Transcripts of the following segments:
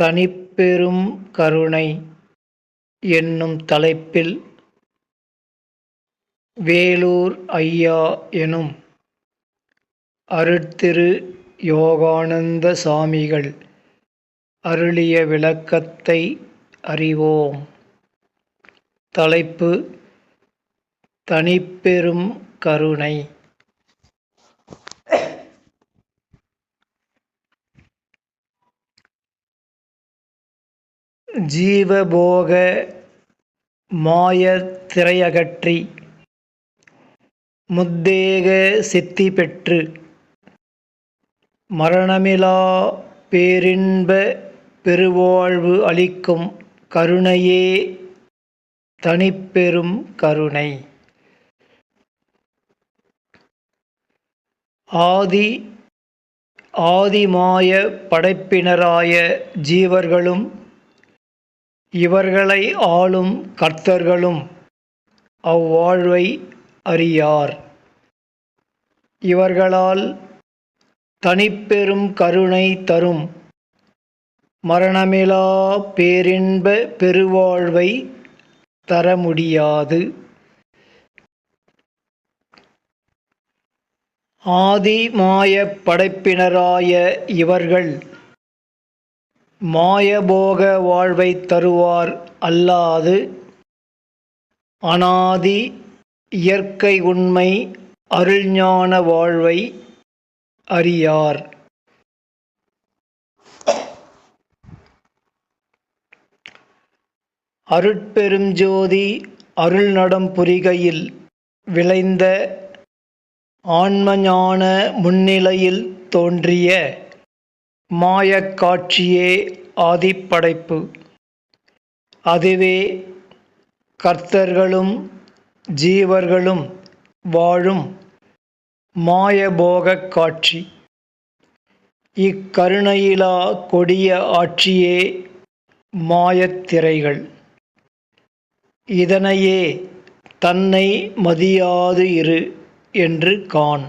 தனிப்பெரும் கருணை என்னும் தலைப்பில் வேலூர் ஐயா எனும் அருட்திரு யோகானந்த சாமிகள் அருளிய விளக்கத்தை அறிவோம். தலைப்பு தனிப்பெரும் கருணை. ஜீவபோக மாய திரையகற்றி முத்தேக சித்தி பெற்று மரணமிலா பேரின்ப பெருவாழ்வு அளிக்கும் கருணையே தனிப்பெரும் கருணை. ஆதி ஆதிமாய படைப்பினராய ஜீவர்களும் இவர்களை ஆளும் கர்த்தர்களும் அவ்வாழ்வை அறியார். இவர்களால் தனிப்பெரும் கருணை தரும். மரணமிலா பேரின்ப பெருவாழ்வை தர முடியாது. ஆதி மாய படைப்பினராய இவர்கள் மாயபோக வாழ்வை தருவார் அல்லாது அனாதி இயற்கை உண்மை அருள்ஞான வாழ்வை அறியார். அருட்பெருஞ்சோதி அருள்நடம் புரிகையில் விளைந்த ஆன்மஞான முன்னிலையில் தோன்றிய மாயக்காட்சியே ஆதிப்படைப்பு. அதுவே கர்த்தர்களும் ஜீவர்களும் வாழும் மாயபோகக் காட்சி. இக்கருணையிலா கொடிய ஆட்சியே மாயத்திரைகள் இதனையே தன்னை மதியாது இரு என்று காண்.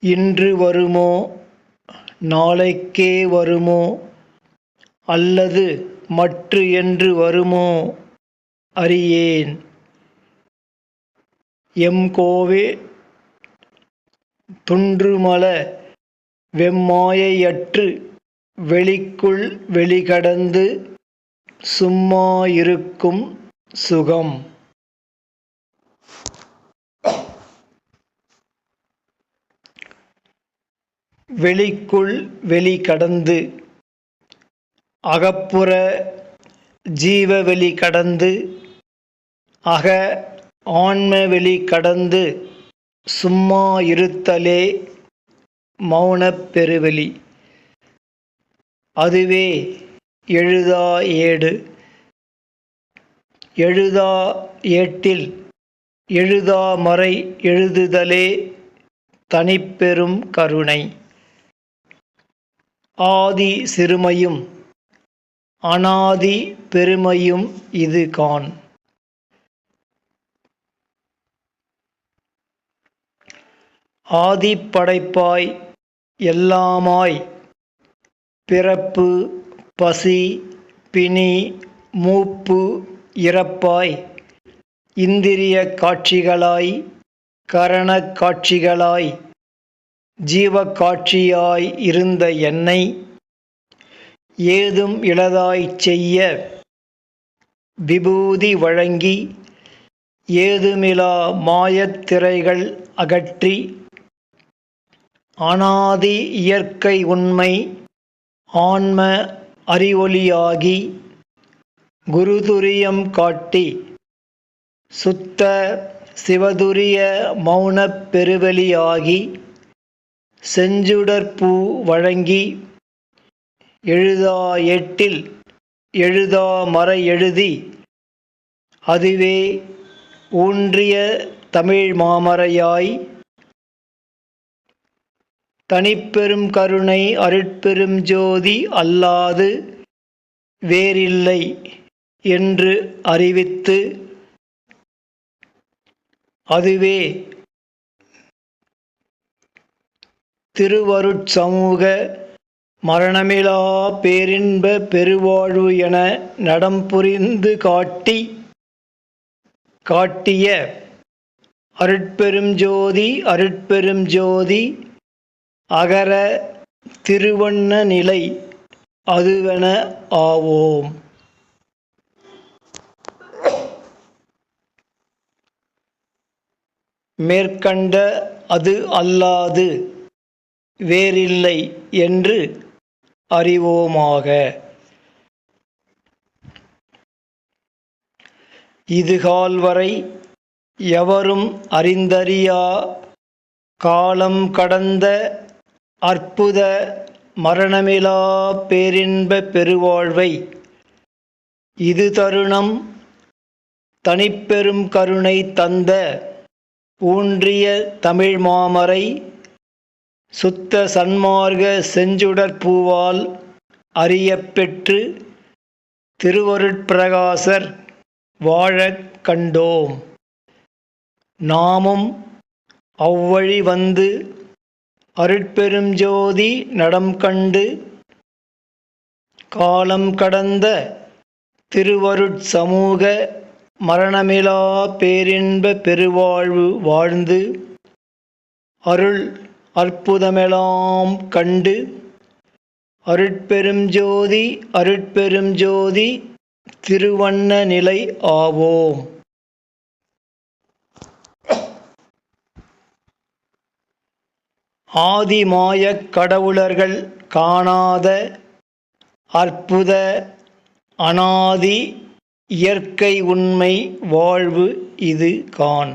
இன்று வருமோ? நாளைக்கே வருமோ? அல்லது மற்று என்று வருமோ? அறியேன். எம் கோவே துன்றுமல வெம்மாயையற்று வெளிக்குள் வெளிகடந்து சும்மா இருக்கும் சுகம். வெளிக்குள் வெளி கடந்து அகப்புற ஜீவவெளி கடந்து அக ஆன்மவெளி கடந்து சும்மா இருத்தலே மௌனப் பெருவெளி. அதுவே எழுதா ஏடு. எழுதா ஏட்டில் எழுதா மறை எழுதுதலே தனிப்பெரும் கருணை. ஆதி சிறுமையும் அனாதி பெருமையும் இது கான். ஆதிப்படைப்பாய் எல்லாமாய் பிறப்பு பசி பிணி மூப்பு இறப்பாய் இந்திரிய காட்சிகளாய் கரண காட்சிகளாய் ஜீவக்காட்சியாய் இருந்த என்னை ஏதும் இளதாய்ச் செய்ய விபூதி வழங்கி ஏதுமிலா மாயத்திரைகள் அகற்றி அனாதி இயற்கை உண்மை ஆன்ம அறிவொளியாகி குருதுரியம் காட்டி சுத்த சிவதுரிய மௌனப் பெருவெளியாகி செஞ்சுடற்பூ வழங்கி எழுதா எட்டில் எழுதா மற எழுதி அதுவே ஊன்றிய தமிழ் மாமறையாய் தனிப்பெரும் கருணை அருட்பெரும் ஜோதி அல்லாது வேறில்லை என்று அறிவித்து அதுவே திருவருட்சமூக மரணமிலா பேரின்ப பெருவாழ்வு என நடம்புரிந்து காட்டி காட்டிய அருட்பெரும் ஜோதி அருட்பெரும் ஜோதி அகர திருவண்ண நிலை அதுவென ஆவோம். மேற்கண்ட அது அல்லாது வேறில்லை என்று அறிவோமாக. இதுகால் வரை எவரும் அறிந்தறியா காலம் கடந்த அற்புத மரணமிலா பேரின்ப பெருவாழ்வை. இது தருணம் தனிப்பெரும் கருணை தந்த ஊன்றிய தமிழ் மாமரை சுத்த சன்மார்க்க செஞ்சுடற்பூவால் பூவால் திருவருட்பிரகாசர் வாழக் கண்டோம். நாமும் அவ்வழி வந்து அருட்பெரும் ஜோதி நடம் கண்டு காலம் கடந்த திருவருட் சமூக மரணமிலா பேரின்ப பெருவாழ்வு வாழ்ந்து அருள் அற்புதமெலாம் கண்டு அருட்பெரும் ஜோதி அருட்பெரும் ஜோதி திருவண்ண நிலை ஆவோம். ஆதிமாயக் கடவுளர்கள் காணாத அற்புத அனாதி இயற்கை உண்மை வாழ்வு இது கான்